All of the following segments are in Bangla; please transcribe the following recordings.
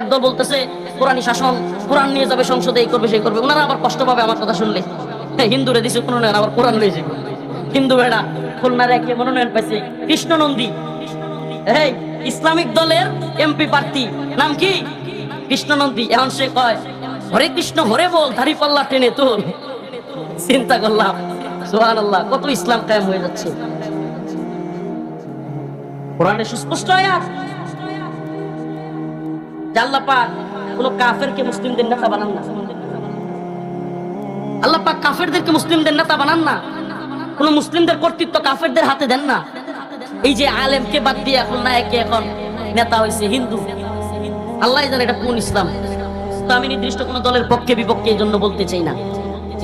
একদল বলতেছে কোরআনী শাসন কোরআন নিয়ে যাবে সংসদে এই করবে সেই করবে। ওনারা আবার কষ্ট পাবে আমার কথা শুনলে। হ্যাঁ, দিছে আবার কোরআন হিন্দু বেড়া খুলনার একে মনোনয়ন পাইছে। এই ইসলামিক দলের এমপি প্রার্থী নাম কি? কৃষ্ণ নন্দী এখন সে কয় হরে কৃষ্ণ হরে বল ধারি পাল্লা টেনে তোর চিন্তা করলাম সোহান আল্লাহ কত ইসলাম কায়েম হয়ে যাচ্ছে। কোরআনে সুস্পষ্ট আয়াত। আল্লাহ পাক কোন কাফেরকে মুসলিমদের নেতা বানান না। আল্লাহ পাক কাফেরদেরকে মুসলিমদের নেতা বানান না। মুসলিমদের কর্তৃত্ব কাফেরদের হাতে দেন না। এই যে বাদ দিয়ে এখন না একে এখন নেতা হয়েছে হিন্দু। আল্লাহ জানে এটা কোন ইসলাম। তো আমি নির্দিষ্ট কোন দলের পক্ষে বিপক্ষে এই জন্য বলতে চাই না।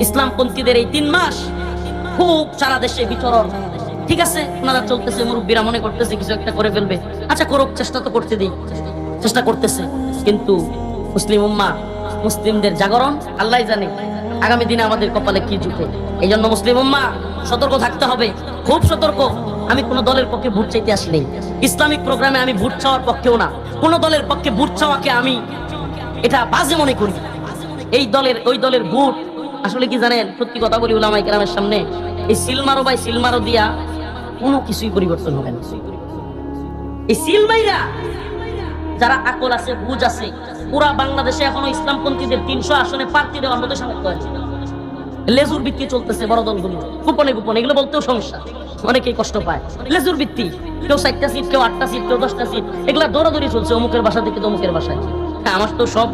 ইসলাম পন্থীদের এই তিন মাস খুব সারা দেশে বিচরণ। ঠিক আছে? ওনারা চলতেছে, মুরব্বীরা মনে করতেছে, কিছু একটা করে ফেলবে। আচ্ছা করুক, চেষ্টা তো করতে দিই। চেষ্টা করতেছে। কিন্তু মুসলিম উম্মা, মুসলিমদের জাগরণ আল্লাহ জানে আগামী দিনে আমাদের কপালে কি জুটে। এই জন্য মুসলিম উম্মা, সতর্ক থাকতে হবে, খুব সতর্ক। আমি কোন দলের পক্ষে ভোট চাইতে আসিনি ইসলামিক প্রোগ্রামে আমি ভোট চাওয়ার পক্ষেও না। কোন দলের পক্ষে ভোট চাওয়াকে আমি এটা বাজে মনে করি। এই দলের, ওই দলের ভোট, আসলে কি জানেন? সত্যি কথা বলি উলামাই কেরামের সামনে, এই সিলমারো বাই সিলমারো দিয়া কোনো কিছুই পরিবর্তন হবে না। এই সিলমাইরা যারা আকল আছে, বুঝ আছে, পুরা বাংলাদেশে এখনও ইসলামপন্থীদের তিনশো আসনে প্রার্থী দেওয়ার মতো সামর্থ্য আছে। লেজুর ভিত্তি চলতেছে বড় দলগুলো। গোপনে গোপনে, এগুলো বলতেও সমস্যা। অনেকেই কষ্ট পায়। লেজুর ভিত্তি, কেউ চারটা সিট, কেউ আটটা সিট, কেউ দশটা সিট, এগুলা দৌড়াদৌড়ি চলছে অমুকের বাসা থেকে তমুকের বাসায়। হ্যাঁ আমার তো সব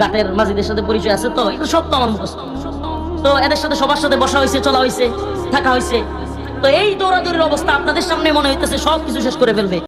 গাটের মাঝিদের সাথে পরিচয় আছে তো, এগুলো সব তো আমার মুখস্থ। তো এদের সাথে সবার সাথে বসা হয়েছে, চলা হয়েছে, থাকা হয়েছে। তো এই দৌড়াদৌড়ির অবস্থা আপনাদের সামনে মনে হইতেছে সব কিছু শেষ করে ফেলবে।